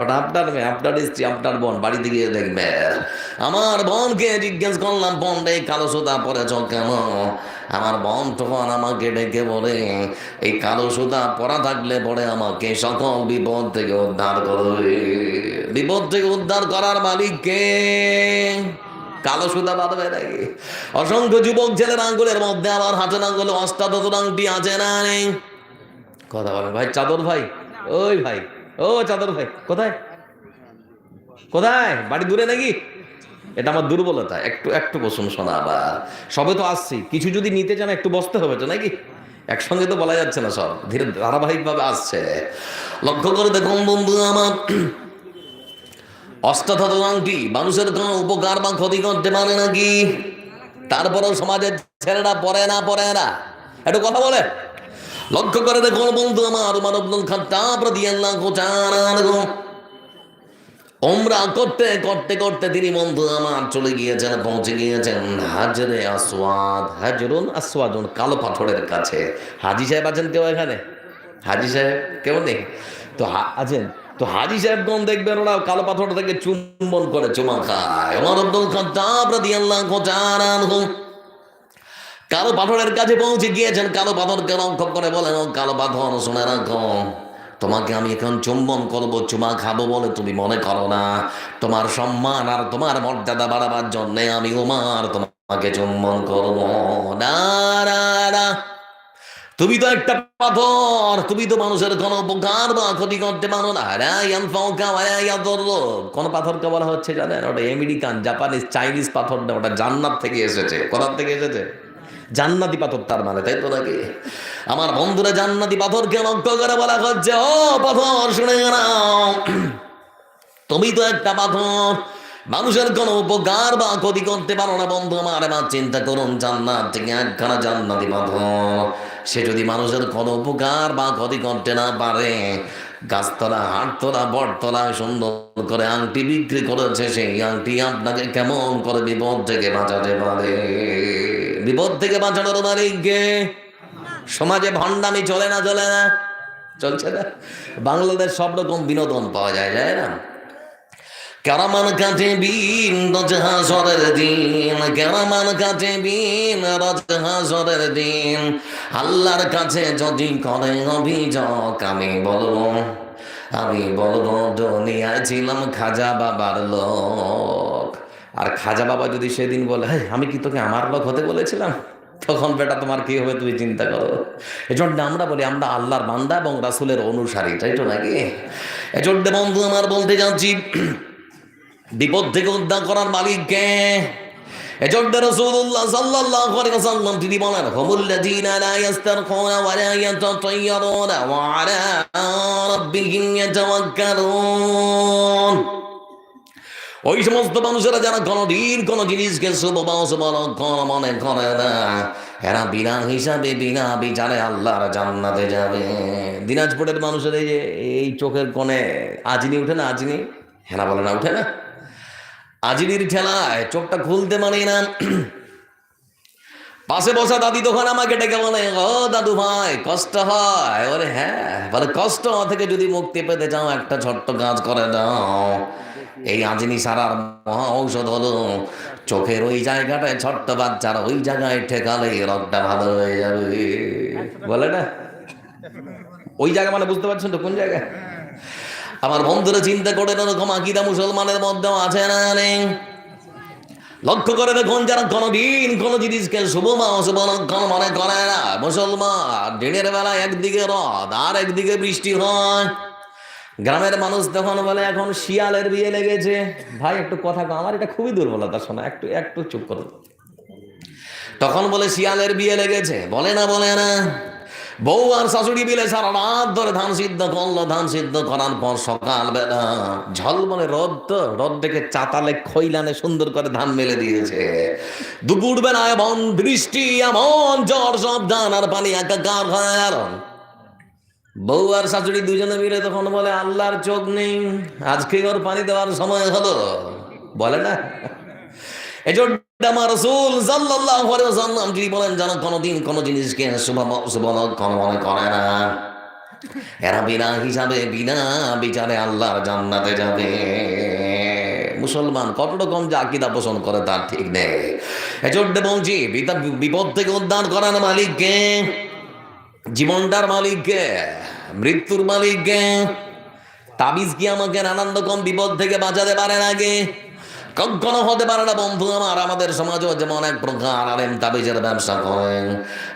ওটা আপনার মেয়ে, আপনার স্ত্রী, আপনার বোন বাড়িতে গিয়ে দেখবে, আমার বোনকে জিজ্ঞেস করলাম বোন রে কালো সুতা পরেছ কেন? আমার বোন তখন আমাকে ডেকে বলে, এই কালো সুতা পরা থাকলে পরে আমাকে সকল বিপদ থেকে উদ্ধার করবে বিপদ থেকে উদ্ধার করার মালিককে কালো সুতা বাঁধবে নাকি? অসংখ্য যুবক ছেলের আঙ্গুলের মধ্যে আবার হাতের আঙ্গুলে অষ্টাদশ আংটি আছে না কথা বলেন, ভাই, চাদর ভাই? ওই ভাই। ও চাদর ভাই, কোথায়? কোথায়? বাড়ি দূরে নাকি? এটা আমার দুর্বলতা, একটু একটু বসুন শোনা আবার। সবে তো আসছি, কিছু যদি নিতে চান একটু বসতে হবে তো নাকি? একসঙ্গে তো বলা যাচ্ছে না সব, ধীরে ধারাবাহিকভাবে আসছে। লক্ষ্য করে দেখুন বন্ধু আমার। অষ্টাধত আংটি মানুষের কোনো উপকার বা ক্ষতি করতে পারে নাকি? তারপরেও সমাজের ছেলেরা পরে না পরে না। একটু কথা বলে লক্ষ্য করে দেখুন, বন্ধু আমার আনহু। ওমরা করতে করতে করতে তিনি, বন্ধু আমার, চলে গিয়েছেন, পৌঁছে গিয়েছেন হাজরে আসওয়াদ, হাজরুন আসওয়াদুন, কালো পাথরের কাছে। হাজি সাহেব আছেন কেউ এখানে? হাজি সাহেব, কেউ নেই? তো আছেন? তো হাজি সাহেবগণ দেখবেন, ওরা কালো পাথর থেকে চুম্বন করে চুমা খায় ওমর আব্দুল খাত্তাব রাদিয়াল্লাহু তাআলা আনহু। কালো পাথরের কাছে পৌঁছে গিয়েছেন, কালো পাথরকে লক্ষ্য করে বলেন, ও কালো পাথর, শুনে রাখো, তোমাকে আমি এখন চুম্বন করব, চুমা খাব বলে তুমি মনে করো না। তোমার সম্মান আর তোমার মর্যাদা বাড়াবার জন্য আমি উমার তোমাকে চুম্বন করব। না তুমি তো একটা পাথর, তুমি তো মানুষের কোনো উপকার বা ক্ষতি করতে পারো না। কোন পাথরকে বলা হচ্ছে জানেন? ওটা আমেরিকান, জাপানিজ, চাইনিজ পাথর না ওটা জান্নাত থেকে এসেছে। কোথার থেকে এসেছে? জান্নাতি পাথর তার মানে তাই তো নাকি? আমার বন্ধুরা জান্নাতি পাথরকে লক্ষ্য করে বলা হচ্ছে? ও পাথর, শুনে নাও। তুমি তো একটা পাথর। মানুষের কোনো উপকার বা ক্ষতি করতে পারো না, বন্ধু আমার। এবার চিন্তা করুন, জান্নাত থেকে একখানা জান্নাতি পাথর। সে যদি মানুষের কোনো উপকার বা ক্ষতি করতে না পারে, গাছতলা, হাটতলা বটতলা সুন্দর করে আংটি বিক্রি করেছে, সেই আংটি আপনাকে কেমন করে বিপদ থেকে বাঁচাতে পারে? বিপদ থেকে বাঁচানোর মালিককে। সমাজে ভণ্ডামি চলে না চলে না? চলছে না। বাংলাদেশ সব রকম বিনোদন পাওয়া যায় যায় না? কেরামান কাটে বিন রজহাসরের দিন। কেরামান কাটে বিন রজহাসরের দিন। আল্লাহর কাছে যদি করে অভিযোগ, আমি বলব আমি বলব, দুনিয়ায় ছিলাম খাজা বাবার লোক। আর খাজা বাবা যদি সেদিন বলে হ্যাঁ আমি কি তোকে আমার লোক হতে বলেছিলাম? তখন বেটা তোমার কি হবে, তুমি চিন্তা করো। এজন্য আমরা বলি, আমরা আল্লাহর বান্দা এবং রাসুলের অনুসারী, তাই তো নাকি? এজন্য বন্ধু আমার, বলতে যাচ্ছি, বিপদ থেকে উদ্ধার করার মালিককে এজন্য রাসূলুল্লাহ সাল্লাল্লাহু আলাইহি ওয়াসাল্লাম, তিনি বলেন, হুমুল্লাযীনা লা ইস্তারখুনা ওয়া লা ইয়াতাতায়্যারুনা ওয়া আলা রাব্বিহিম ইয়াতাওয়াক্কালুন। ওই সমস্ত মানুষেরা যারা কোনোদিন কোনো জিনিসকে শুভ বা অশুভ লক্ষণ মনে করে না। এরা বিনা হিসাবে, বিনা বিচারে আল্লাহর জান্নাতে যাবে। দিনাজপুরের মানুষের এই যে, এই চোখের কোণে আজনি উঠে না? আজনি? হেনা বলে না, উঠে না? আজিনির ঠেলায় চোখটা খুলতে মানি না। পাশে বসা দাদি তখন আমাকে ডেকে বলে, ও দাদু ভাই, কষ্ট হয়? ওরে হ্যাঁ। বলে, কষ্ট থেকে যদি মুক্তি পেতে চাও, একটা ছোট্ট কাজ করে দাও। এই আজিনি সারার মহা ঔষধ হলো, চোখের ওই জায়গাটায় ছোট্ট বাচ্চার ওই জায়গায় ঠেকালে রোগটা ভালো হয়ে যাবে। বলে না? ওই জায়গা মানে বুঝতে পারছেন তো, কোন জায়গায় আমার বন্ধুরা চিন্তা করে এরকম আকিদা মুসলমানের মধ্যেও আছে না নেই। লক্ষ্য করে দেখুন, যারা কোনোদিন কোনো জিনিসকে শুভ বা অশুভ লক্ষণ মনে করে না, মুসলমান, দিনের বেলা একদিকে রদ আর একদিকে বৃষ্টি হয়। গ্রামের মানুষ তখন বলে এখন শিয়ালের বিয়ে লেগেছে। ভাই একটু কথা কও, আমার এটা খুবই দুর্বলতা শোনা একটু একটু চুপ করো। তখন বলে শিয়ালের বিয়ে লেগেছে। বলে না বলে না। বউ আর শাশুড়ি মিলে সারা রাত ধরে ধান সিদ্ধ করল ধান সিদ্ধ করার পর সকালবেলা ঝলমলে রোদ তো রোদ দেখে চাতালে খৈলানে সুন্দর করে ধান মেলে দিয়েছে। দুপুর বেলা এমন বৃষ্টি এমন জ্বর সব ধান আর পানি একাকার হয়। বউ আর শাশুড়ি দুজনে মিলে তখন বলে, আল্লাহর চোখ নেই, আজকে ওর পানি দেওয়ার সময় হলো। বলে না? মনে মুসলমান কত রকম যে আকিদা পোষণ করে তার ঠিক নেই। বিপদ থেকে উদ্ধার করার মালিককে। জীবনটার মালিককে, মৃত্যুর মালিককে, তাবিজ কি আমাকে নানান রকম বিপদ থেকে বাঁচাতে পারে নাকি? কখনো হতে পারে না বন্ধু আমার, আমাদের সমাজও যেমন এক প্রকার আলেম তাবিজের ব্যবসা করেন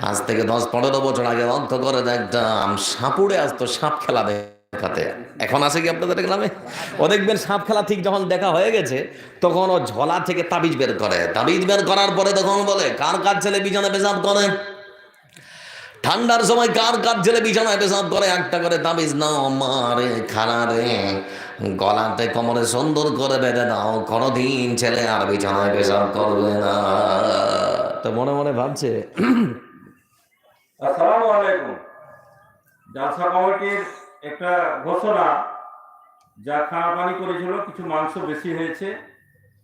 আজ থেকে দশ পনেরো বছর আগে লক্ষ্য করে দেখতাম সাপুড়ে আসতো সাপ খেলা দেখাতে। এখন আছে কি আপনাদের গ্রামে? ও দেখবেন সাপ খেলা ঠিক যখন দেখা হয়ে গেছে, তখন ও ঝোলা থেকে তাবিজ বের করে। তাবিজ বের করার পরে তখন বলে, কার কাজ ছেলে বিছানা পেশাব করে? ঠান্ডার সময় কার কাজ ছেলে বিছানায় পেশাব করে একটা করে তাবিজ নাও মারে খানা রে। গলাতে কোমরে সুন্দর করে বেঁধে দাও কোনোদিন ছেলে আর বিছানায় পেশাব করবে না। তো মনে মনে ভাবছে আসসালামু আলাইকুম। জালসা কমিটির একটা ঘোষণা যা খানা পানি করেছিল কিছু মাংস বেশি হয়েছে।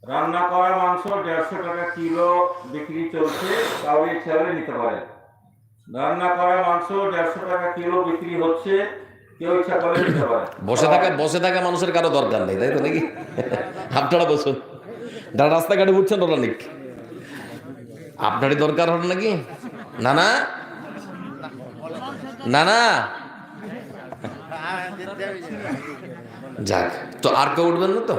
রান্না করা মাংস দেড়শো টাকা কিলো বিক্রি চলছে কাউকে হলে নিতে পারে রান্না করা মাংস, দেড়শো টাকা কিলো বিক্রি হচ্ছে, কেউ ইচ্ছা পারে। বসে থাকা বসে থাকা মানুষের কারও দরকার নেই, তাই তো নাকি? আপনারা বসুন। যারা রাস্তাঘাটে উঠছেন ওরা নিক। আপনারই দরকার হল নাকি? না না না না যাক, তো আর কেউ উঠবেন না তো?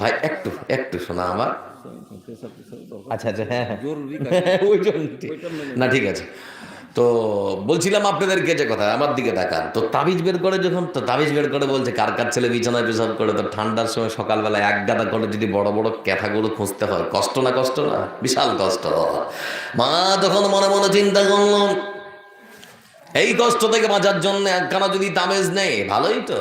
ভাই, একটু একটু শোনা আমার। আচ্ছা আচ্ছা হ্যাঁ হ্যাঁ। ওই জন্য না ঠিক আছে। তো বলছিলাম আপনাদেরকে যে কথা আমার দিকে তাকান। তো তাবিজ বের করে যখন তো তাবিজ বের করে বলছে কার কার ছেলে বিছানায় পেশাব করে তো ঠান্ডার সময় সকালবেলা এক গাদা করে যদি বড় বড় ক্যাথাগুলো খুঁজতে হয় কষ্ট না কষ্ট না? বিশাল কষ্ট। মা তখন মনে মনে চিন্তা করলাম এই কষ্ট থেকে বাঁচার জন্য একখানা যদি তামেজ নেই ভালোই তো।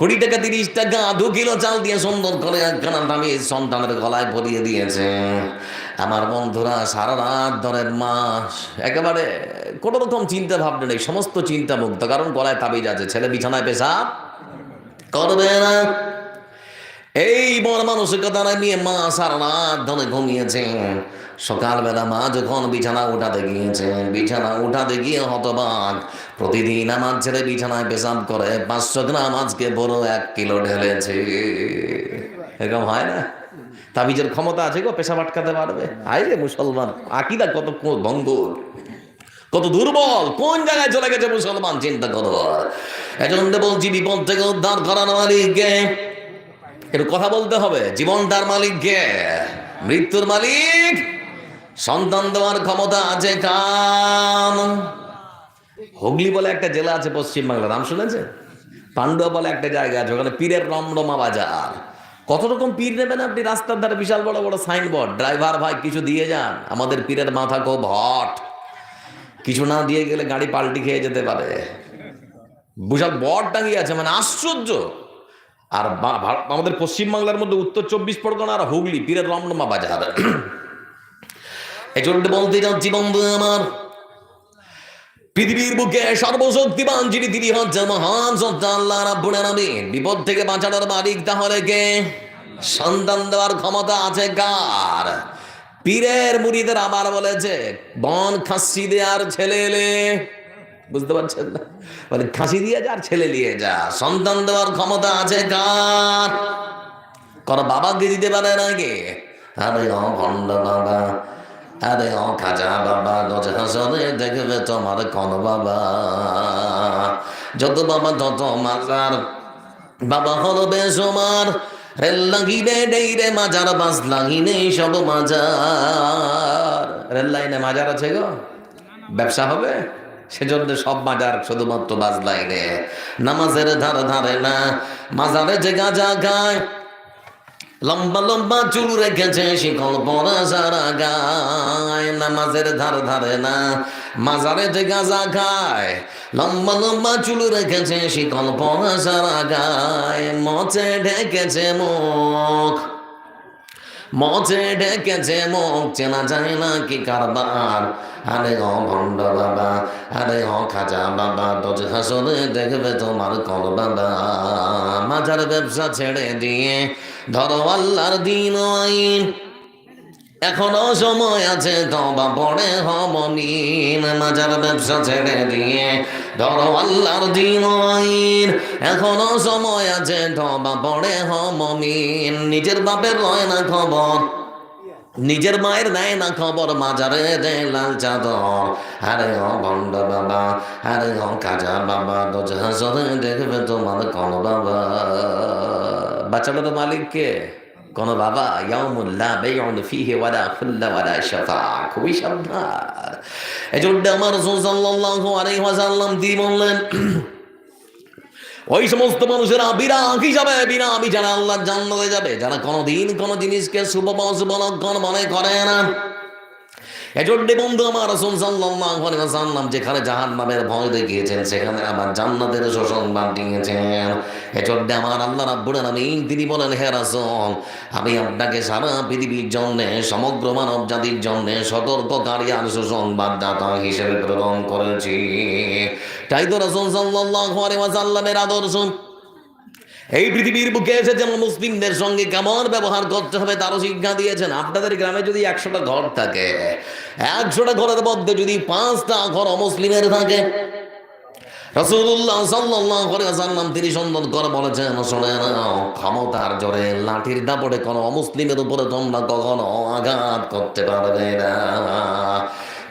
কুড়ি টাকা তিরিশ টাকা, দু কিলো চাল দিয়ে সুন্দর করে একখানা দামি সন্তানের গলায় পরিয়ে দিয়েছে। আমার বন্ধুরা, সারা রাত ধরে মাস, একেবারে কোনো রকম চিন্তা ভাবনা নেই, সমস্ত চিন্তা মুক্ত, কারণ গলায় তাবিজ আছে, ছেলে বিছানায় পেশা করবে না। এই বড় মানসিকতা নিয়ে মা সারা রাত ধরে ঘুমিয়েছে। সকালবেলা মা যখন বিছানা উঠাতে গিয়েছে, বিছানা উঠাতে গিয়ে হতবাক। প্রতিদিন আমার ছেলে বিছানায় পেশাব করে, পাঁচশো গ্রাম আজকে বড় এক কিলো ঢেলেছে। এরকম হয় না? তাবিজের ক্ষমতা আছে গো, পেশাব আটকাতে পারবে? আই রে মুসলমান, আকিদা কত ভঙ্গুর। কত দুর্বল, কোন জায়গায় চলে গেছে মুসলমান, চিন্তা করো। এজন্য বলছি, বিপদ থেকে উদ্ধার করার মালিককে একটু কথা বলতে হবে। জীবনটার মালিককে মৃত্যুর মালিক? সন্তান দেওয়ার ক্ষমতা আছে কাম। হুগলি বলে একটা জেলা আছে পশ্চিমবাংলা নাম শুনেছে পান্ডুয়া বলে একটা জায়গা আছে, ওখানে পীরের রমরমা বাজার। কত রকম পীর নেবেন আপনি? রাস্তার ধারে বিশাল বড় বড় সাইনবোর্ড। ড্রাইভার, ভাই, কিছু দিয়ে যান। আমাদের পীরের মাথা খুব হট। কিছু না দিয়ে গেলে গাড়ি পাল্টি খেয়ে যেতে পারে। বিশাল বট টাঙিয়ে আছে মানে আশ্চর্য। আর আমাদের পশ্চিমবাংলার মধ্যে উত্তর চব্বিশ পরগনা আর হুগলি, পীরের রমরমা বাজার। এই জন্য বলতে যাচ্ছি বন্ধু আমার। পৃথিবীর বুকে সর্বশক্তিমান যিনি, তিনি হচ্ছে মহান সত্তা আল্লাহ রাব্বুল আলামিন। বিপদ থেকে বাঁচানোর মালিক তাহলে কে? সন্তান দেওয়ার ক্ষমতা আছে কার? পীরের মুড়িদের আবার বলেছে, বন খাসি দেয়ার ছেলে এলে। বুঝতে পারছেন না? মানে খাসি দিয়ে যা ছেলে নিয়ে যা, সন্তান দেওয়ার ক্ষমতা আছে কার? কোন বাবাকে দিতে পারে না নাকি আরে ও ভণ্ড বাবা, আরে ও খাজা বাবা, গজ দেখবে তোমার কোন বাবা। যত বাবা, তত মাজার। বাবা হলো বেসমার রেল লাগিনে নেই রে মাজার বাস লাগিনে সব মাজার। রেল লাইনে মাজার আছে গো? ব্যবসা হবে? সেজন্য সব মাজার শুধুমাত্র বাস রে। নামাজের ধারে ধারে না, মাজারে যে গাজা গায়, লম্বা লম্বা চুল রেখেছে শিকল পরা সারা গায়। নামাজের ধারে ধারে না, মাজারে যে গাজা খায় লম্বা লম্বা চুল রেখেছে শিকল পরা সারা গায়। মচে ঢেকেছে মুখ মচে ডেকেছে মুখ চেনা যায় না কি কারবার? আরে ও ভণ্ড বাবা, আরে ও খাজা বাবা, দোজ হাসরে দেখবে তোমার কর বাবা। মাজার ব্যবসা ছেড়ে দিয়ে ধরো আল্লাহর দিন আইন। এখনও সময় আছে তবা পড়ে হবনিন মাজার ব্যবসা ছেড়ে দিয়ে। ধরো আল্লাহর দিন আইন, এখনও সময় আছে ধবা পড়ে হ মমিন নিজের বাপের লয় না খবর, নিজের মায়ের দেয় না খবর, মাজারে দে লাল চাদর। আরে ও বন্ড বাবা, আরে ও কাজা বাবা দোজাহাজরে দেখবে তোমার কোন বাবা। বাচ্চাটার মালিক কে কোন বাবা ইয়ামুল্লাহ বেয়ন ফিহে ওয়ালা খুল্লা ওয়ালা শাফা, খুবই সাবধান। এজন্য আমার রাসূল সাল্লাল্লাহু আলাইহি ওয়াসাল্লাম তিনি বললেন, ওই সমস্ত মানুষেরা বিরাগ হিসাবে, বিনা যারা আল্লাহ জান্নাতে যাবে, যারা কোনোদিন কোনো জিনিসকে শুভ বা অশুভ মনে করে না। এজন্য বন্ধু আমার রসুল সাল্লাল্লাহু আলাইহি যেখানে জাহান্নামের ভয় দেখিয়েছেন, সেখানে আমার জান্নাতের সুসংবাদ দিয়েছেন। এজন্য আমার আল্লাহ রাব্বুল আলামিন তিনি বলেন, হে রাসূল, আমি আপনাকে সারা পৃথিবীর জন্য, সমগ্র মানব জাতির জন্য সতর্ককারী আর সুসংবাদদাতা হিসেবে প্রেরণ করেছি। তাই তো রাসূল সাল্লাল্লাহু আলাইহি আদর্শ এই পৃথিবীর বুকে এসে যেমন মুসলিমদের সঙ্গে কেমন ব্যবহার করতে হবে, তারও শিক্ষা দিয়েছেন। আপনাদের গ্রামে যদি একশোটা ঘর থাকে, একশোটা ঘরের মধ্যে যদি পাঁচটা ঘর অমুসলিমের থাকে ক্ষমতার জোরে লাঠির দাপড়ে কোনো অমুসলিমের উপরে তোমরা কখনো আঘাত করতে পারবে না।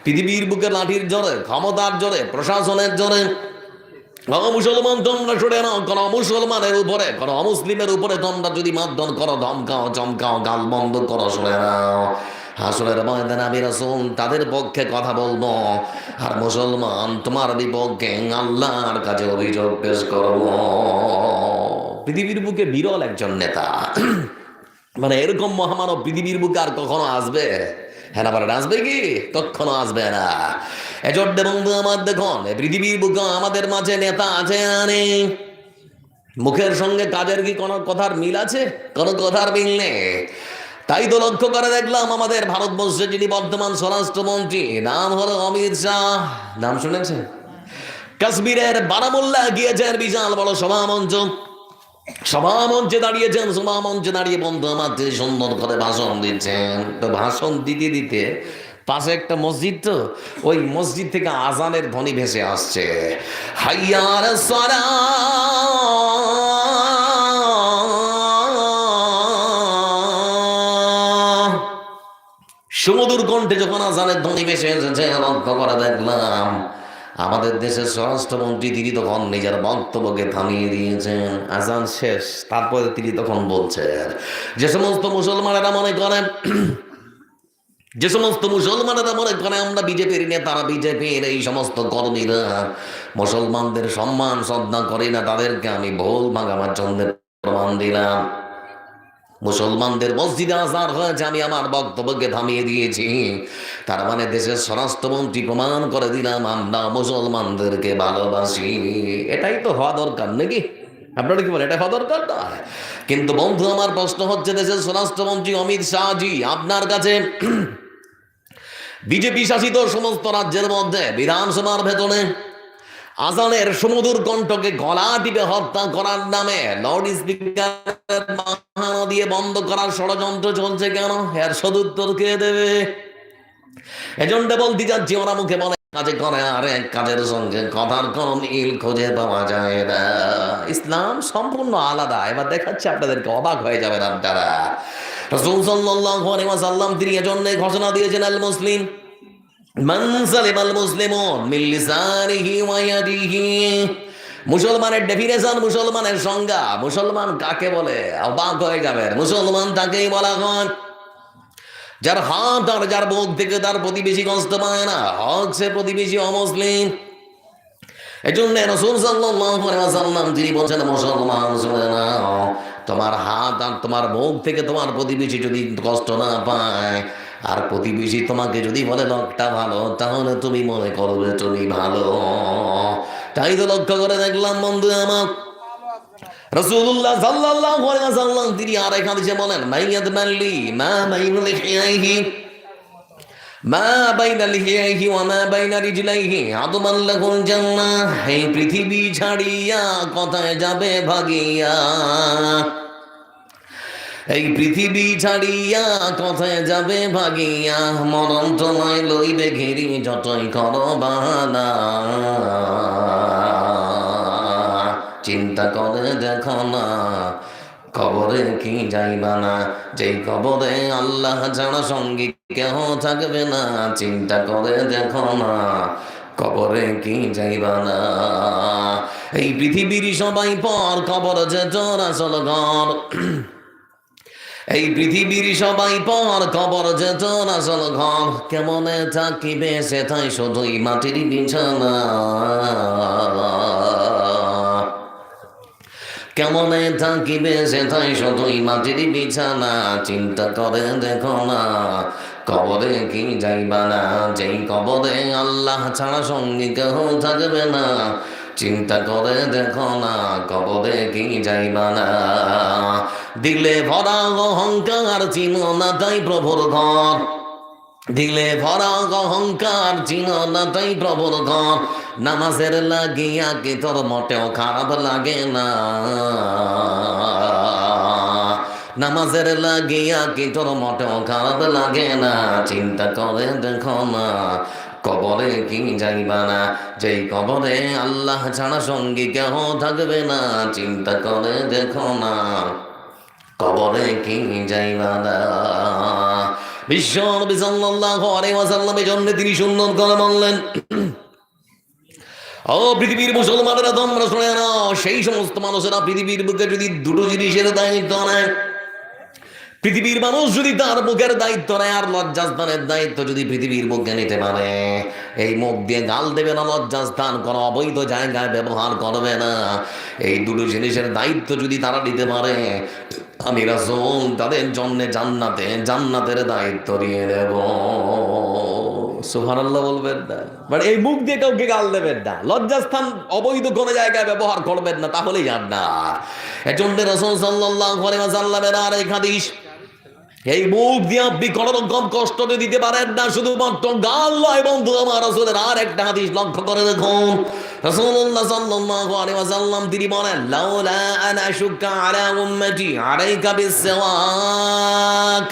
পৃথিবীর বুকে লাঠির জোরে, ক্ষমতার জোরে, প্রশাসনের জোরে মুসলমান কোন মুসলমানের উপরে, কোন উপরে যদি করো, ধমকাও, চমকাও, গাল বন্ধ করো নাও। আমি তাদের পক্ষে কথা বলব। আর মুসলমান তোমার বিপক্ষে আল্লাহর কাছে অভিযোগ পেশ করব। পৃথিবীর বুকে বিরল একজন নেতা। মানে এরকম মহামানব পৃথিবীর বুকে আর কখনো আসবে? হ্যাঁ আবার আসবে কি? কখনো আসবে না। এজন্য বন্ধু আমার দেখুন পৃথিবীর বুকে আমাদের মাঝে নেতা আছে না নেই? মুখের সঙ্গে কাজের কি কোনো কথার মিল আছে? কোনো কথার মিল নেই। তাই তো লক্ষ্য করে দেখলাম আমাদের ভারতবর্ষে যিনি বর্তমান স্বরাষ্ট্রমন্ত্রী, নাম হলো অমিত শাহ। নাম শুনেছেন? কাশ্মীরের বারামুল্লা গিয়েছেন বিশাল বড় সভামঞ্চ সভামঞ্চে দাঁড়িয়েছেন সভামঞ্চে দাঁড়িয়ে বন্ধু আমার সুন্দর করে ভাষণ দিচ্ছেন। তো ভাষণ দিতে দিতে পাশে একটা মসজিদ তো, ওই মসজিদ থেকে আজানের ধ্বনি ভেসে আসছে। হাইয়ার সারা সমুদুর কণ্ঠে যখন আজানের ধ্বনি ভেসে এসেছে, লক্ষ্য করে দেখলাম আমাদের দেশের স্বরাষ্ট্রমন্ত্রী তিনি তখন নিজের বক্তব্যকে থামিয়ে দিয়েছেন। আজান শেষ, তারপরে তিনি তখন বলছেন, যে সমস্ত মুসলমানেরা মনে করেন যে সমস্ত মুসলমানেরা মনে করে আমরা বিজেপির নেতারা, বিজেপির এই সমস্ত কর্মীরা, মুসলমানদের সম্মান, শ্রদ্ধা করি না, তাদেরকে আমি ভুল ভাঙাবার জন্য প্রমাণ দিলাম। মুসলমানদের মসজিদে আসার হয়েছে, আমি আমার বক্তব্যকে থামিয়ে দিয়েছি। তার মানে দেশের স্বরাষ্ট্রমন্ত্রী প্রমাণ করে দিলাম, আমরা মুসলমানদেরকে ভালোবাসি। এটাই তো হওয়া দরকার নাকি? আপনারা কি বলেন, এটা হওয়া দরকার? না। কিন্তু বন্ধু, আমার প্রশ্ন হচ্ছে, দেশের স্বরাষ্ট্রমন্ত্রী অমিত শাহজি, আপনার কাছে বিজেপি শাসিত সমস্ত রাজ্যের মধ্যে বিধানসভার ভেতরে আজানের সমুদুর কণ্ঠকে গলা টিপে হত্যা করার নামে। লাউড স্পিকার দিয়ে বন্ধ করার ষড়যন্ত্র চলছে কেন? এর সদুত্তর কে দেবে? এজন্য বলতে যাচ্ছি ওরা মুখে বলে, কাজে করে আর এক কাজের সঙ্গে কথার কোন মিল খুঁজে পাওয়া যায় না। ইসলাম সম্পূর্ণ আলাদা। এবার দেখাচ্ছি আপনাদেরকে, অবাক হয়ে যাবেন আপনারা। রসুল ওয়াসাল্লাম তিনি এজন্য ঘোষণা দিয়েছেন আল মুসলিম মুসলমানের ডেফিনেশন মুসলমানের সংজ্ঞা। মুসলমান কাকে বলে? অবাক হয়ে মুসলমান তাকেই বলা যার হাত আর যার থেকে তার প্রতিবেশী কষ্ট পায় না। হক সে প্রতিবেশী অমুসলিম। এই জন্য রসুল সাল্লাম তিনি বলছেন, মুসলমান শুনে নাও তোমার হাত আর তোমার মুখ থেকে তোমার প্রতিবেশী যদি কষ্ট না পায় আর প্রতিবেশী তোমাকে যদি বলে, লোকটা ভালো, তাহলে তুমি মনে করবে তুমি ভালো। তাই তো লক্ষ্য করে দেখলাম, বন্ধু, আমার রাসূলুল্লাহ সাল্লাল্লাহু আলাইহি ওয়াসাল্লাম, তিনি আর এক হাদিসে বলেন, মাইয়াদ মাল্লি, মা বাইনা লিহিয়াহি মা বাইনা লিহিয়াহি ওয়া মা বাইনা রিজলাইহি, আদমান লাহুল জান্নাহ এই পৃথিবী ছাড়িয়া কোথায় যাবে ভাগিয়া। এই পৃথিবী ছাড়িয়া কোথায় যাবে ভাগিয়া? মরণ তোমায় লইবে ঘিরি, যতই কর বাহানা। চিন্তা করে দেখো না, কবরে কি যাইবা না? যেই কবরে আল্লাহ ছাড়া সঙ্গী কেহ থাকবে না, চিন্তা করে দেখো না, কবরে কি যাইবা না? এই পৃথিবীর সবাই পর কবর যে তোর আসল ঘর। এই পৃথিবীর সবাই পর কবর যে তোর আসল ঘর। কেমনে থাকিবে সেটাই শুধুই মাটির বিছানা। কেমনে থাকিবে সেটাই শুধুই মাটির বিছানা। চিন্তা করে দেখো না, কবরে কি যাইবা না? যেই কবরে আল্লাহ ছাড়া সঙ্গী কেহ থাকবে না। চিন্তা করে দেখো না, কবরে কি যাইবা না। দিলে ভরা অহংকার চিনো না তাই প্রভুর ঘর। দিলে ভরা অহংকার চিন না তাই প্রবল ঘর। নামাজের লাগিয়া কি তোর মোটেও খারাপ লাগে না। নামাজের লাগিয়া কি তোর মোটেও খারাপ লাগে না। চিন্তা করে দেখো না কবরে কি যাইবা না? যেই কবরে আল্লাহ ছাড়া সঙ্গী কেহ থাকবে না, চিন্তা করে দেখো না। কবরে কি যাইবা না? বিশ্ব নবী সাল্লাল্লাহু আলাইহি ওয়াসাল্লামের জন্য তিনি সুন্দর করে বললেন, ও পৃথিবীর মুসলমানেরা, তোমরা শুনে নাও, সেই সমস্ত মানুষেরা পৃথিবীর বুকে যদি দুটো জিনিসের দায়িত্ব নেয় পৃথিবীর মানুষ যদি তার মুখের দায়িত্ব নেয় আর লজ্জাস্থানের দায়িত্ব যদি পৃথিবীর বুকে নিতে পারে, এই মুখ দিয়ে গাল দেবে না, লজ্জাস্থান কোনো অবৈধ জায়গায় ব্যবহার করবে না। এই দুটো জিনিসের দায়িত্ব যদি তারা নিতে পারে, আমি রাসূল তাদের জন্য জান্নাতে, জান্নাতের দায়িত্ব দিয়ে দেব। সুবহানাল্লাহ বলবেন না। মানে এই মুখ দিয়ে কাউকে গাল দেবেন না, লজ্জাস্থান, অবৈধ কোনো জায়গায় ব্যবহার করবেন না, তাহলেই জান্নাত এজন্য রাসূল সাল্লাল্লাহু আলাইহি ওয়াসাল্লামের আর এই হাদিস এই মুখ দিয়ে আপনি কোন রকম কষ্ট দিতে পারেন না, শুধুমাত্র গাল নয় বন্ধু আমার রসুলের আর একটা হাদিস লক্ষ্য করে দেখুন। রাসূলুল্লাহ সাল্লাল্লাহু আলাইহি ওয়াসাল্লাম, তিনি বলেন, লাউলা আন আশুক্কা আলা উম্মতি আলাইকা বিসওয়াক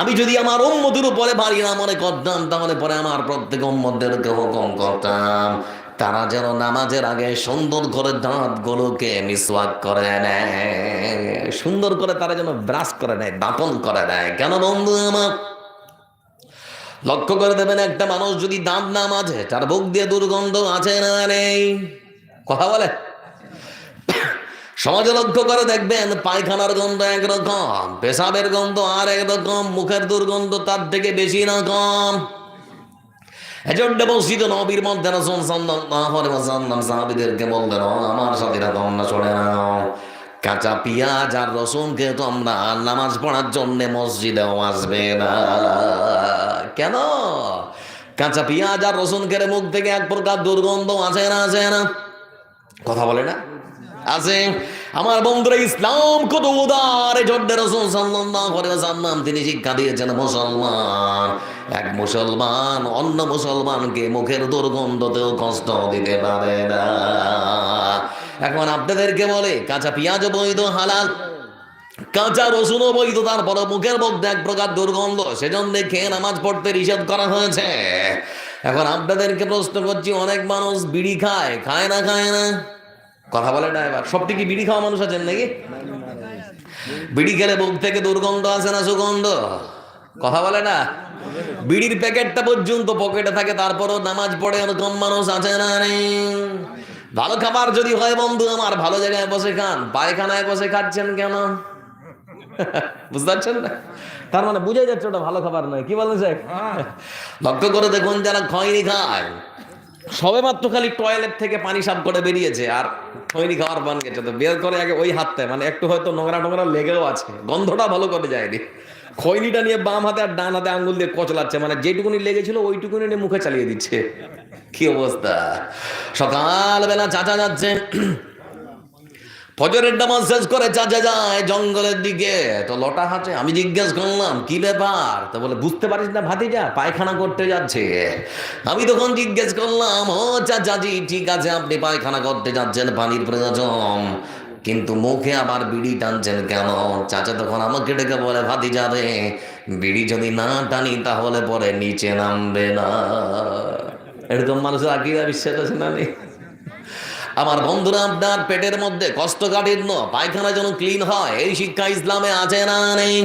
আমি যদি আমার উম্মতের উপরে ভারী না মনে করতাম, তাহলে পরে আমার প্রত্যেক উম্মতদেরকে হুকুম করতাম। তারা যেন নামাজের আগে সুন্দর করে দাঁত দাঁতগুলোকে মিসওয়াক করে নেয়, সুন্দর করে তারা যেন ব্রাশ করে নেয়, দাপন করে নেয়। কেন বন্ধু আমার? লক্ষ্য করে দেবেন, একটা মানুষ যদি দাঁত না মাঝে তার বুক দিয়ে দুর্গন্ধ আছে না নেই? কথা বলে? সমাজে লক্ষ্য করে দেখবেন, পায়খানার গন্ধ একরকম, পেশাবের গন্ধ আর একরকম, মুখের দুর্গন্ধ তার থেকে বেশি রকম। এজন্য মসজিদ নবীর মধ্যে রাসূল সাল্লাল্লাহু আলাইহি ওয়াসাল্লাম সাহাবীদেরকে বললেন "ও আমার সাথীরা তোমরা চলে নাও। কাঁচা পেঁয়াজ আর রসুনকে তোমরা নামাজ পড়ার জন্য মসজিদেও আসবে না। কেন? কাঁচা পেঁয়াজ আর রসুন কেড়ে মুখ থেকে এক প্রকার দুর্গন্ধ আছে না আছে না। কথা বলে না? আছে। আমার বন্ধুরা, ইসলাম কত উদার জন্য রসুল আলাইহি তিনি শিক্ষা দিয়েছেন, মুসলমান। এক মুসলমান অন্য মুসলমানকে মুখের দুর্গন্ধতেও কষ্ট দিতে পারে না। এখন আপনাদেরকে বলে, কাঁচা পেঁয়াজ বৈধ হালাল। কাঁচা রসুন বৈধ তারপরে মুখের মধ্যে এক প্রকার দুর্গন্ধ, সেজন্য খেয়ে নামাজ পড়তে নিষেধ করা হয়েছে। এখন আপনাদেরকে প্রশ্ন করছি, অনেক মানুষ বিড়ি খায় খায় না খায় না? কথা বলে না এবার। সব থেকে বিড়ি খাওয়া মানুষ আছেন নাকি? বিড়ি খেলে বুক থেকে দুর্গন্ধ আসে না, সুগন্ধ? কথা বলে না? বিড়ির প্যাকেটটা পর্যন্ত পকেটে থাকে, তারপরও নামাজ পড়ে এরকম মানুষ আছে না নেই। ভালো খাবার যদি হয় বন্ধু, আমার ভালো জায়গায় বসে খান। পায়খানায় বসে খাচ্ছেন কেন? বুঝতে পারছেন না? তার মানে বুঝে যাচ্ছে ওটা ভালো খাবার নয়। কি বলেন স্যার লক্ষ্য করে দেখুন যারা খয়নি খায়। সবে মাত্র খালি টয়লেট থেকে পানি সাফ করে বেরিয়েছে, আর খৈনি খাওয়ার পান গেছে। তো বের করে আগে ওই হাতটায় মানে একটু হয়তো নোংরা নোংরা লেগেও আছে, গন্ধটা ভালো করে যায়নি। খৈনিটা নিয়ে বাম হাতে আর ডান হাতে আঙ্গুল দিয়ে কচলাচ্ছে মানে যেটুকুনি লেগেছিল ওইটুকুনি নিয়ে মুখে চালিয়ে দিচ্ছে। কি অবস্থা? সকালবেলা চাচা যাচ্ছে ফজরের নামাজ শেষ করে চাচা যায় জঙ্গলের দিকে। তো লটা হাঁচে, আমি জিজ্ঞেস করলাম, কি ব্যাপার? তো বলে, বুঝতে পারিস না ভাতিজা, পায়খানা করতে যাচ্ছে। আমি তখন জিজ্ঞেস করলাম, ও চাচাজি, ঠিক আছে, আপনি পায়খানা করতে যাচ্ছেন, পানির প্রয়োজন। কিন্তু মুখে আবার বিড়ি টানছেন কেন? চাচা তখন আমাকে ডেকে বলে ভাতি যাবে বিড়ি যদি না টানি তাহলে পরে নিচে নামবে না। এরকম মানুষের আকিদা বিশ্বাস আছে না নেই? আমার বন্ধুরা আপনার পেটের মধ্যে কষ্টকাঠিন্য, পায়খানা যেন ক্লিন হয়, এই শিক্ষা ইসলামে আছে না নেই?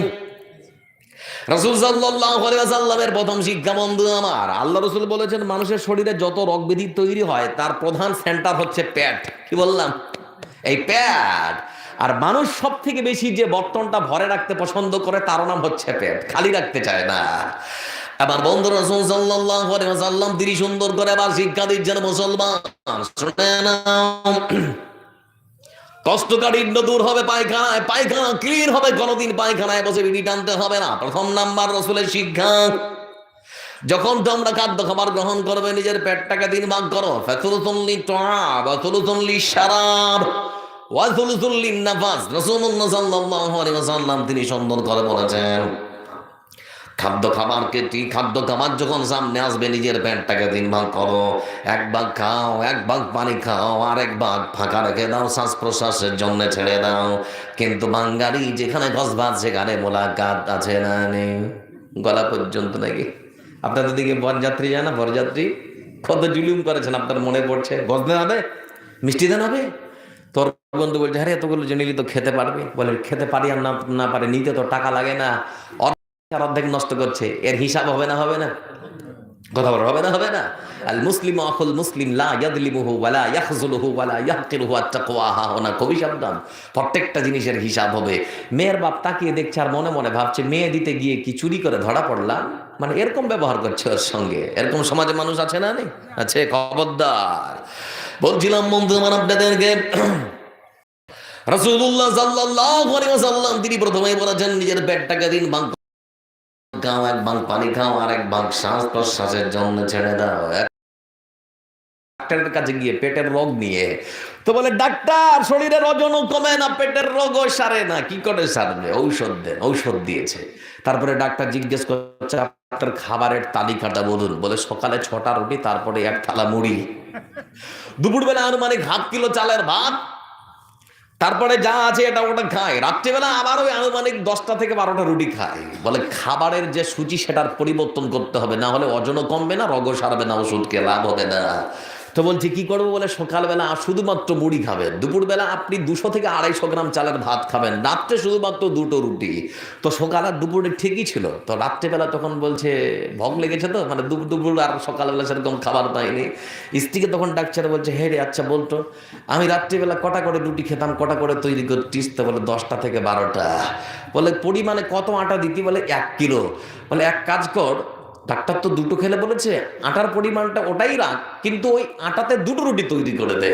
রসুল সাল্লামের প্রথম শিক্ষা বন্ধু আমার। আল্লাহ রসুল বলেছেন, মানুষের শরীরে যত রোগ ব্যাধি তৈরি হয়, তার প্রধান সেন্টার হচ্ছে প্যাট কি বললাম? এই প্যাট আর মানুষ সব থেকে বেশি যে বর্তনটা ভরে রাখতে পছন্দ করে তার নাম হচ্ছে পেট। খালি রাখতে চায় না। আবার বন্ধু রসুল সাল্লাম তিনি সুন্দর করে আবার শিক্ষা দিচ্ছেন মুসলমান। দূর হবে পায়খানায়, পায়খানা ক্লিন হবে পায়খানায় বসে টানতে হবে না। প্রথম নাম্বার রসুলের শিক্ষা। যখন তোমরা খাদ্য খাবার গ্রহণ করবে, নিজের পেটটাকে দিন ভাগ করো। ফাতুলুতুল্লি তোয়াব ওয়াতুলুতুল্লি শারাব ওয়াতুলুতুল্লি নাফাস। রাসূলুল্লাহ সাল্লাল্লাহু আলাইহি ওয়াসাল্লাম তিনি সুন্দর করে বলেছেন। খাদ্য খাবারকে তুই খাদ্য খাবার যখন সামনে আসবে, নিজের পেটটাকে তিন ভাগ করো, এক ভাগ খাও, এক ভাগ পানি খাও, আর এক ভাগ ফাঁকা রেখে দাও শ্বাস প্রশ্বাসের জন্য ছেড়ে দাও। কিন্তু বাঙালি যেখানে গসবাদ সেখানে মোলাকাত আছে না নেই? গলা পর্যন্ত নাকি? আপনাদের দিকে বরযাত্রী যায় না? বরযাত্রী? কত জুলুম করেছেন, আপনার মনে পড়ছে? গজতে হবে? মিষ্টি দেন হবে? তোর বন্ধু বলছে হ্যাঁ এতগুলো নিলি তো খেতে পারবি? বলে, খেতে পারি আর না পারে, নিতে তো টাকা লাগে না। অর্ধেক নষ্ট করছে। এর হিসাব হবে না হবে না? কথা হবে না হবে না? আল মুসলিম আখুল মুসলিম লা ওয়ালা ওয়ালা ইয়াহকিরুহু আত-তাকওয়া হা হোনা কবি প্রত্যেকটা জিনিসের হিসাব হবে। মেয়ের বাপ তাকিয়ে দেখছে আর মনে মনে ভাবছে, মেয়ে দিতে গিয়ে কি চুরি করে ধরা পড়লাম? মানে এরকম ব্যবহার করছে ওর সঙ্গে। এরকম সমাজে মানুষ আছে না নেই? আছে, খবরদার। বলছিলাম, বন্ধু আমার আপনাদেরকে, রাসূলুল্লাহ সাল্লাল্লাহু আলাইহি ওয়াসাল্লাম, তিনি প্রথমেই বলেছেন, নিজের পেটটাকে দিন ভাগ খাও এক ভাগ পানি খাও আর এক ভাগ শ্বাস প্রশ্বাসের জন্য ছেড়ে দাও। ডাক্তারের কাছে গিয়ে পেটের রোগ নিয়ে, তো বলে, ডাক্তার, শরীরের কমে না, পেটের রোগও সারে না। কি করে সারবে? ঔষধ দেন, ঔষধ দিয়েছে। তারপরে ডাক্তার জিজ্ঞেস করছে, আপনার খাবারের তালিকাটা বলুন। বলে, সকালে ছটা রুটি, তারপরে এক থালা মুড়ি। দুপুরবেলা আনুমানিক হাফ কিলো চালের ভাত তারপরে যা আছে এটা ওটা খায়। রাত্রিবেলা আবার ওই আনুমানিক দশটা থেকে বারোটা রুটি খায়। বলে খাবারের যে সূচি সেটার পরিবর্তন করতে হবে, না হলে ওজনও কমবে না রগ সারবে না, ওষুধকে লাভ হবে না। তো বলছি, কি করব? বলে, সকালবেলা শুধুমাত্র মুড়ি খাবেন। দুপুরবেলা আপনি দুশো থেকে আড়াইশো গ্রাম চালের ভাত খাবেন। রাত্রে শুধুমাত্র দুটো রুটি। তো সকাল আর দুপুরে ঠিকই ছিল। তো রাত্রেবেলা তখন বলছে, ভগ লেগেছে তো? মানে দুপুর দুপুর আর সকালবেলা সেরকম খাবার পাইনি। স্ত্রীকে তখন ডাক্তার বলছে, হে রে আচ্ছা বলতো আমি রাত্রিবেলা কটা করে রুটি খেতাম, কটা করে তৈরি করতিস তো বলে, দশটা থেকে বারোটা। বলে, পরিমাণে কত আটা দিতি? বলে, এক কিলো। বলে, এক কাজ কর ডাক্তার তো দুটো খেলে বলেছে, আটার পরিমাণটা ওটাই রাখ, কিন্তু ওই আটাতে দুটো রুটি তৈরি করে দে।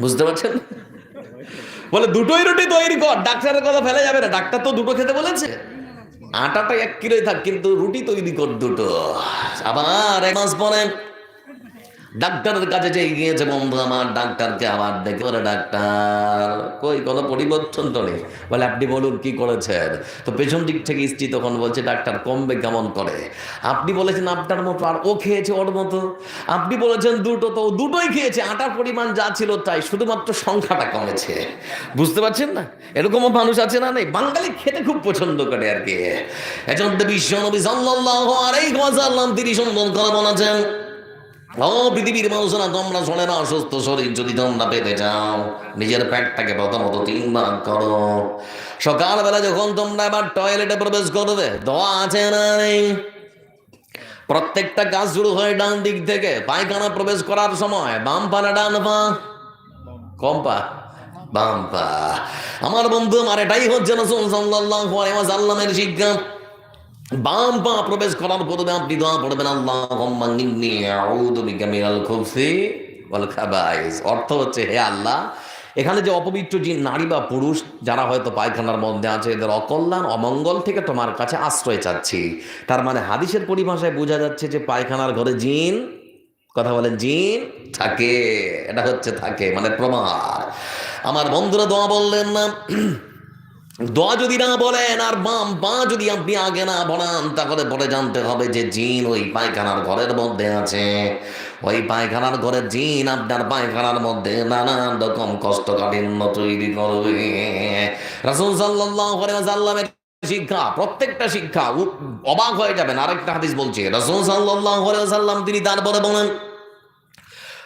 বুঝতে পারছেন? বলে, দুটোই রুটি তৈরি কর, ডাক্তারের কথা ফেলে যাবে না, ডাক্তার তো দুটো খেতে বলেছে। আটাটা এক কিলোই থাক, কিন্তু রুটি তৈরি কর দুটো। আবার এক মাস পরে ডাক্তারের কাছে যে গিয়েছে, বন্ধু আমার, ডাক্তারকে আবার দেখে বলে, ডাক্তার, কই, কোনো পরিবর্তন তো নেই। বলে, আপনি বলুন কি করেছেন? তো পেছন দিক থেকে স্ত্রী তখন বলছে, ডাক্তার কমবে কেমন করে? আপনি বলেছেন, আপনার মতো আর ও খেয়েছে ওর মতো। আপনি বলেছেন, দুটো তো দুটোই খেয়েছে, আটার পরিমাণ যা ছিল তাই, শুধুমাত্র সংখ্যাটা কমেছে। বুঝতে পারছেন না? এরকমও মানুষ আছে না নেই? বাঙালি খেতে খুব পছন্দ করে আর কি। এজন বিশ্ব নবী সাল্লাল্লাহু আলাইহি ওয়াসাল্লাম তিনি সুন্দর করে বলেছেন। ও, পৃথিবীর মানুষরা, তোমরা শোনে না, অসুস্থ শরীর যদি তোমরা পেতে চাও, নিজের পেটটাকে প্রথমত তিন ভাগ করো। সকালবেলা যখন তোমরা এবার টয়লেটে প্রবেশ করবে, দোয়া আছে না নেই? প্রত্যেকটা কাজ শুরু হয় ডান দিক থেকে। পায়খানা প্রবেশ করার সময়, বাম পা না ডান পা? কম পা? বাম পা। আমার বন্ধু, আমার এটাই হচ্ছে রসুল সাল্লাল্লাহু আলাইহি ওয়াসাল্লামের শিক্ষা। বাম পা প্রবেশ করার পূর্বে আপনি দোয়া পড়বেন খাবাইস। অর্থ হচ্ছে, হে আল্লাহ, এখানে যে অপবিত্র যে নারী বা পুরুষ, যারা হয়তো পায়খানার মধ্যে আছে, এদের অকল্যাণ, অমঙ্গল থেকে তোমার কাছে আশ্রয় চাচ্ছি। তার মানে হাদিসের পরিভাষায় বোঝা যাচ্ছে যে পায়খানার ঘরে জিন, কথা বলেন, জিন থাকে। এটা হচ্ছে থাকে মানে প্রমাণ। আমার বন্ধুরা দোয়া বললেন না দোয়া যদি না বলেন, আর বাম পা যদি আপনি আগে না বলান তাহলে পরে জানতে হবে যে জিন ওই পায়খানার ঘরের মধ্যে আছে। ওই পায়খানার ঘরে জিন আপনার পায়খানার মধ্যে নানান রকম কষ্ট কাঠিন্য তৈরি করবে। রাসূল ওয়াসাল্লামের শিক্ষা, প্রত্যেকটা শিক্ষা অবাক হয়ে যাবেন। আরেকটা হাদিস বলছে, রাসূল সাল্লাল্লাহু আলাইহি ওয়াসাল্লাম তিনি তারপরে বলেন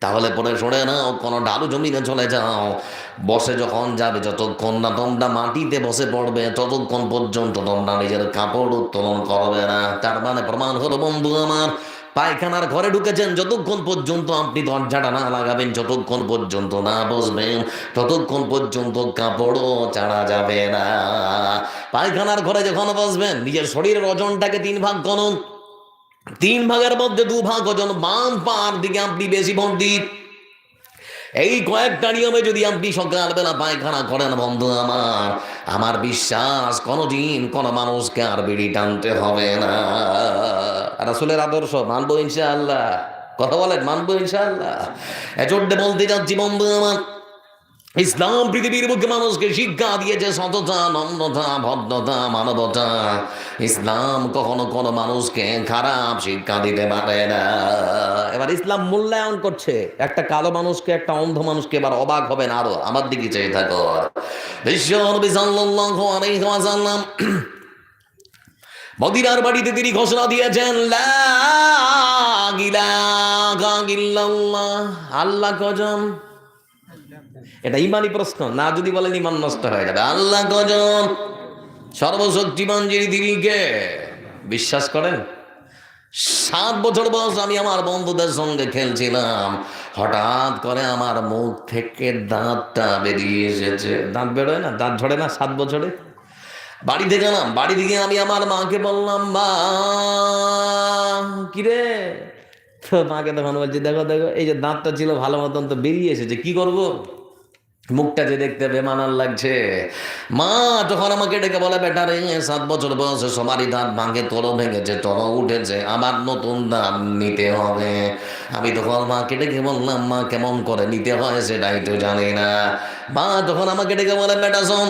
তাহলে পরে সরে নাও, কোনো ডালু জমিনে চলে যাও। বসে যখন যাবে, যতক্ষণ না তোমরা মাটিতে বসে পড়বে, ততক্ষণ পর্যন্ত তোমরা নিজের কাপড় উত্তোলন করবে না। তার মানে প্রমাণ হলো, বন্ধু আমার, পায়খানার ঘরে ঢুকেছেন, যতক্ষণ পর্যন্ত আপনি দরজাটা না লাগাবেন, যতক্ষণ পর্যন্ত না বসবেন, ততক্ষণ পর্যন্ত কাপড়ও চাড়া যাবে না। পায়খানার ঘরে যখন বসবেন, নিজের শরীরের ওজনটাকে তিন ভাগ করুন। তিন ভাগের মধ্যে দু ভাগ ওজন বাম পার দিকে আপনি বেশি পণ্ডিত এই কয়েকটা নিয়মে যদি আপনি সকালবেলা পায়খানা করেন, বন্ধু আমার আমার বিশ্বাস কোনোদিন কোনো মানুষকে আর বিড়ি টানতে হবে না। রাসুলের আদর্শ, মানবো ইনশাআল্লাহ। কথা বলেন, মানবো ইনশাআল্লাহ। এজন্যে বলতে যাচ্ছি, বন্ধু আমার ইসলাম পৃথিবীর বুকে মানুষকে শিক্ষা দিয়েছে সততা নম্রতা ভদ্রতা, মানবতা। ইসলাম কখনো কোনো মানুষকে খারাপ শিক্ষা দিতে পারে না। এবার ইসলাম মূল্যায়ন করছে। একটা কালো মানুষকে, একটা অন্ধ মানুষকে এবার অবাক হবেন আরও। আমার দিকে চেয়ে থাকো। বিশ্ব নবী মদিনার বাড়িতে তিনি ঘোষণা দিয়েছেন, লা আল্লাহ কজম এটা ইমানি প্রশ্ন, না যদি বলেন ইমান নষ্ট হয়ে যাবে। আল্লাহ গজন সর্বশক্তিমান যিনি তিনিকে বিশ্বাস করেন? সাত বছর বয়স আমি আমার বন্ধুদের সঙ্গে খেলছিলাম। হঠাৎ করে আমার মুখ থেকে দাঁতটা বেরিয়ে এসেছে। দাঁত বেরোয় না? দাঁত ঝরে না? সাত বছরে? বাড়িতে গেলাম বাড়ি থেকে আমি আমার মাকে বললাম, মা কিরে তো মাকে তখন বলছি, দেখো দেখো, এই যে দাঁতটা ছিল ভালো মতন তো বেরিয়ে এসেছে, কি করব? মুখটা যে দেখতে বেমানার লাগছে। মা তখন আমাকে ডেকে বলে, বেটা রে, সাত বছর বয়সে সবারই দাঁত ভাঙে তোরও ভেঙেছে তোরও উঠেছে আবার নতুন দাঁত নিতে হবে। আমি তখন মাকে ডেকে বললাম, মা, কেমন করে নিতে হয় সেটাই তো জানি না। মা তখন আমাকে ডেকে বলে, বেটা শোন,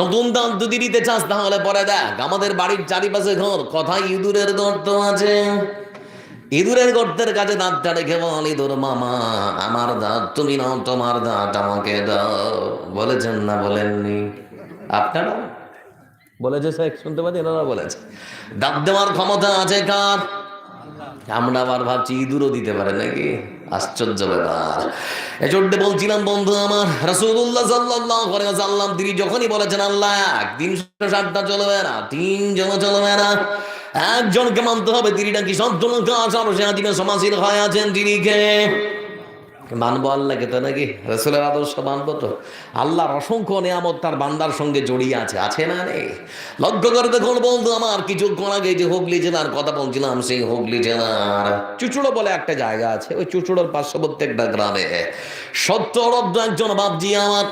নতুন দাঁত যদি নিতে চাস তাহলে পরে দেখ, আমাদের বাড়ির চারিপাশে ঘর কথায় ইঁদুরের গর্ত আছে। ইঁদুরের গর্তের কাছে দাঁতটা রেখে বল, ইঁদুর মামা, আমার দাঁত তুমি নাও, তোমার দাঁত আমাকে দাও। বলেছেন না, বলেননি। আপনারা? বলেছে স্যার শুনতে পাচ্ছি, এনারা বলেছে। দাঁত দেওয়ার ক্ষমতা আছে কার? আমরা আবার ভাবছি ইঁদুরও দিতে পারে নাকি? আশ্চর্য ব্যাপার। এজন্য বলছিলাম, বন্ধু আমার আলাইহি ওয়াসাল্লাম, তিনি যখনই বলেছেন, আল্লাহ তিনশো ষাটটা চলবে না, তিনজন চলবে না। একজনকে মানতে হবে, তিনি নাকি সজ্জন কাজ আর সে আদিমে সমাজীর হয়ে আছেন তিনি কে? মানবো আল্লাহকে তো নাকি? রসুলের আদর্শ মানবো তো। আল্লাহর অসংখ্য নিয়ামত তার বান্দার সঙ্গে জড়িয়ে আছে আছে না নেই? লক্ষ্য করে দেখুন বন্ধু আমার, কিছুক্ষণ আগে যে হুগলি জেলার কথা বলছিলাম, সেই হুগলি জেলার চুচুড়ো বলে একটা জায়গা আছে, ওই চুচুড়োর পার্শ্ববর্তী একটা গ্রামে। সত্তর একজন বাপজি আমার